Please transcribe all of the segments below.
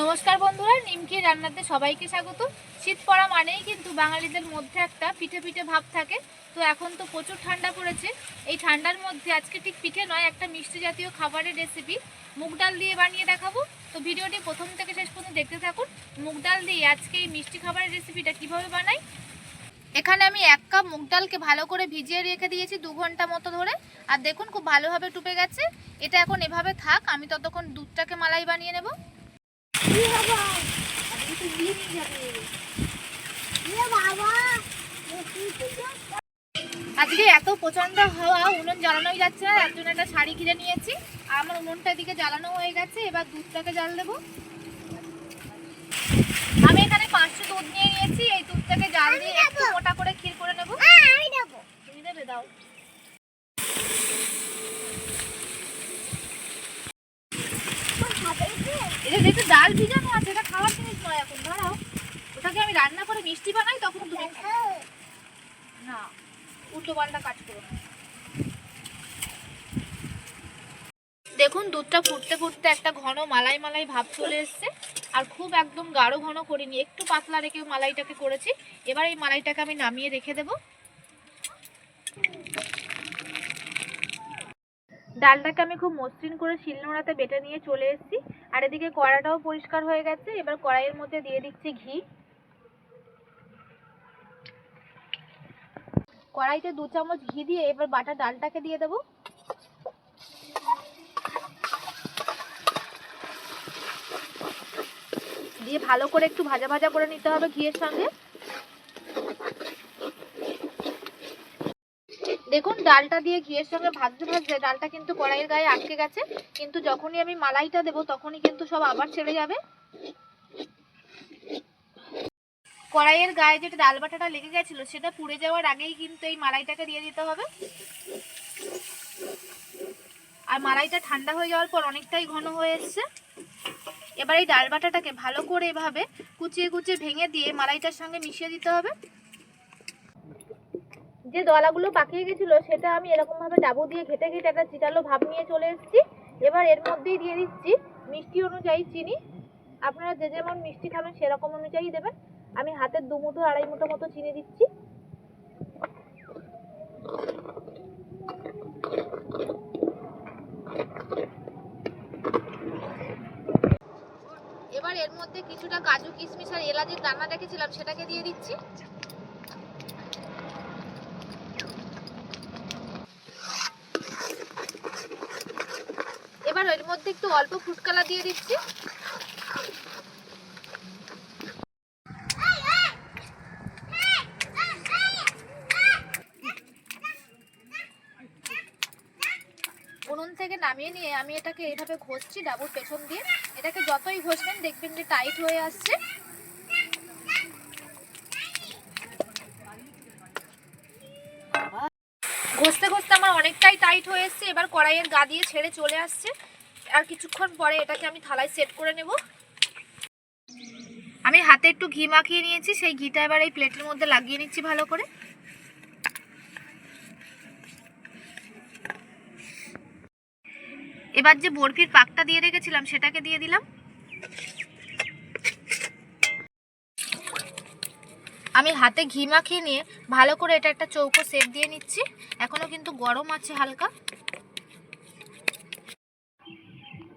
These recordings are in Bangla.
নমস্কার বন্ধুরা, নিমকি রান্নাতে সবাইকে স্বাগত। শীত পড়া মানেই কিন্তু বাঙালিদের মধ্যে একটা পিঠে পিঠে ভাব থাকে। তো এখন তো প্রচুর ঠান্ডা পড়েছে। এই ঠান্ডার মধ্যে আজকে ঠিক পিঠে নয়, একটা মিষ্টি জাতীয় খাবারের রেসিপি মুগ ডাল দিয়ে বানিয়ে দেখাবো। তো ভিডিওটি প্রথম থেকে শেষ পর্যন্ত দেখতে থাকুন। মুগ ডাল দিয়ে আজকে এই মিষ্টি খাবারের রেসিপিটা কীভাবে বানাই? এখানে আমি এক কাপ মুগ ডালকে ভালো করে ভিজিয়ে রেখে দিয়েছি দু ঘণ্টা মতো ধরে। আর দেখুন, খুব ভালোভাবে টুপে গেছে। এটা এখন এভাবে থাক, আমি ততক্ষণ দুধটাকে মালাই বানিয়ে নেব। আজকে এত প্রচণ্ড হাওয়া, উনুন জ্বালানোই যাচ্ছে না তার জন্য একটা শাড়ি কিনে নিয়েছি, আর আমার উনুনটা দিকে জ্বালানো হয়ে গেছে, এবার দুধটাকে জ্বাল দেবো। আমি এখানে পাঁচশো দুধ নিয়ে নিয়েছি, এই দুধটাকে জাল দিয়ে একটু মোটা করে ক্ষীর করে নেব তুমি দেবে দাও এটা যেহেতু ডাল ভিজানো আছে, এটা খাওয়ার জিনিস নয় এখন, দাঁড়াও। ওটাকে আমি রান্না করে মিষ্টি বানাই, তখন তুমি না, উল্টো পাল্টা কাজ করো। দেখুন, দুধটা ফুটতে ফুটতে একটা ঘন মালাই মালাই ভাব চলে এসছে, আর খুব একদম গাঢ় ঘন করিনি, একটু পাতলা রেখে মালাইটাকে করেছি। এবার এই মালাইটাকে আমি নামিয়ে রেখে দেবো। ডালটাকে আমি খুব মসৃণ করে শিলনোড়াতে বেটে নিয়ে চলে এসেছি। আর এদিকে কড়াটাও পরিষ্কার হয়ে গেছে। এবার কড়াইয়ের মধ্যে দিয়ে দিচ্ছি ঘি। কড়াইতে দু চামচ ঘি দিয়ে এবার বাটা ডালটাকে দিয়ে দেবো। দিয়ে ভালো করে একটু ভাজা ভাজা করে নিতে হবে ঘিয়ের সঙ্গে। দেখুন, ডালটা দিয়ে ঘিয়ের সঙ্গে ভাজতে ভাজতে ডালটা কিন্তু কড়াইয়ের গায়ে আটকে গেছে, কিন্তু যখনই আমি মালাইটা দেবো তখনই কিন্তু সব আবার ছেড়ে যাবে। কড়াইয়ের গায়ে যেটা ডাল বাটাটা লেগে গেছিল, সেটা পুড়ে যাওয়ার আগেই কিন্তু এই মালাইটাকে দিয়ে দিতে হবে। আর মালাইটা ঠান্ডা হয়ে যাওয়ার পর অনেকটাই ঘন হয়ে এসছে। এবার এই ডাল বাটাটাকে ভালো করে এভাবে কুচিয়ে কুচিয়ে ভেঙে দিয়ে মালাইটার সঙ্গে মিশিয়ে দিতে হবে। যে দলাগুলো পাকিয়ে গেছিল, সেটা আমি এরকম ভাবে ডাবু দিয়ে ঘেটে ঘেটে একটা চিটালো ভাব নিয়ে চলে এসেছি। এবার এর মধ্যেই দিয়ে দিচ্ছি মিষ্টি অনুযায়ী চিনি। আপনারা যে যেমন মিষ্টি খাবেন সেরকম অনুযায়ী দেবেন। আমি হাতের দু মুঠো, আড়াই মুঠো মতো চিনি দিচ্ছি। এবার এর মধ্যে কিছুটা কাজু কিশমিশ আর এলাচের দানা রেখেছিলাম, সেটাকে দিয়ে দিচ্ছি। এবার এর মধ্যে একটু অল্প ফুড দিয়ে দিচ্ছি। উনুন থেকে নামিয়ে নিয়ে আমি এটাকে এইভাবে ঘষছি ডাবুর পেছন দিয়ে। এটাকে যতই ঘষবেন দেখবেন যে টাইট হয়ে আসছে। ঘষতে ঘষতে আমার অনেকটাই টাইট হয়ে এসছে। এবার কড়াইয়ের গা দিয়ে ছেড়ে চলে আসছে। আর কিছুক্ষণ পরে এটাকে আমি থালায় সেট করে নেব। আমি হাতে একটু ঘি মাখিয়ে নিয়েছি। সেই ঘিটা এবার এই প্লেটের মধ্যে লাগিয়ে নিচ্ছি ভালো করে। এবার যে বরফির পাকটা দিয়ে রেখেছিলাম, সেটাকে দিয়ে দিলাম। আমি হাতে ঘি মাখিয়ে নিয়ে ভালো করে এটা একটা চৌকো সেপ দিয়ে নিচ্ছি। এখনও কিন্তু গরম আছে হালকা।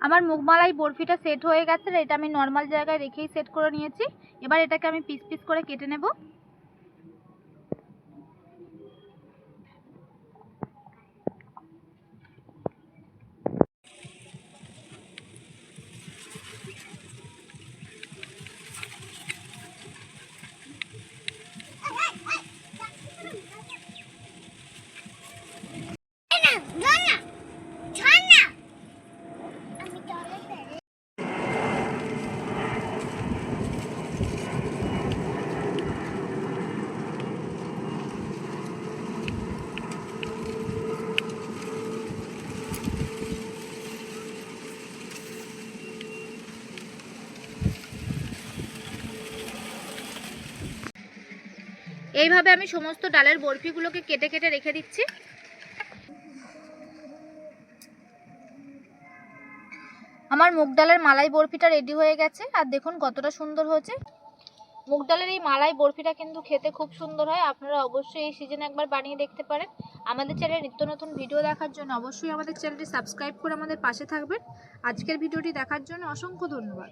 আমার মুখমালাই বরফিটা সেট হয়ে গেছে, এটা আমি নর্মাল জায়গায় রেখেই সেট করে নিয়েছি। এবার এটাকে আমি পিস পিস করে কেটে নেব। এইভাবে আমি সমস্ত ডালের বরফিগুলোকে কেটে কেটে রেখে দিচ্ছি। আমার মুগ ডালের মালাই বরফিটা রেডি হয়ে গেছে, আর দেখুন কতটা সুন্দর হয়েছে। মুগ ডালের এই মালাই বরফিটা কিন্তু খেতে খুব সুন্দর হয়, আপনারা অবশ্যই এই সিজনে একবার বানিয়ে দেখতে পারেন। আমাদের চ্যানেলে নিত্য নতুন ভিডিও দেখার জন্য অবশ্যই আমাদের চ্যানেলটি সাবস্ক্রাইব করে আমাদের পাশে থাকবেন। আজকের ভিডিওটি দেখার জন্য অসংখ্য ধন্যবাদ।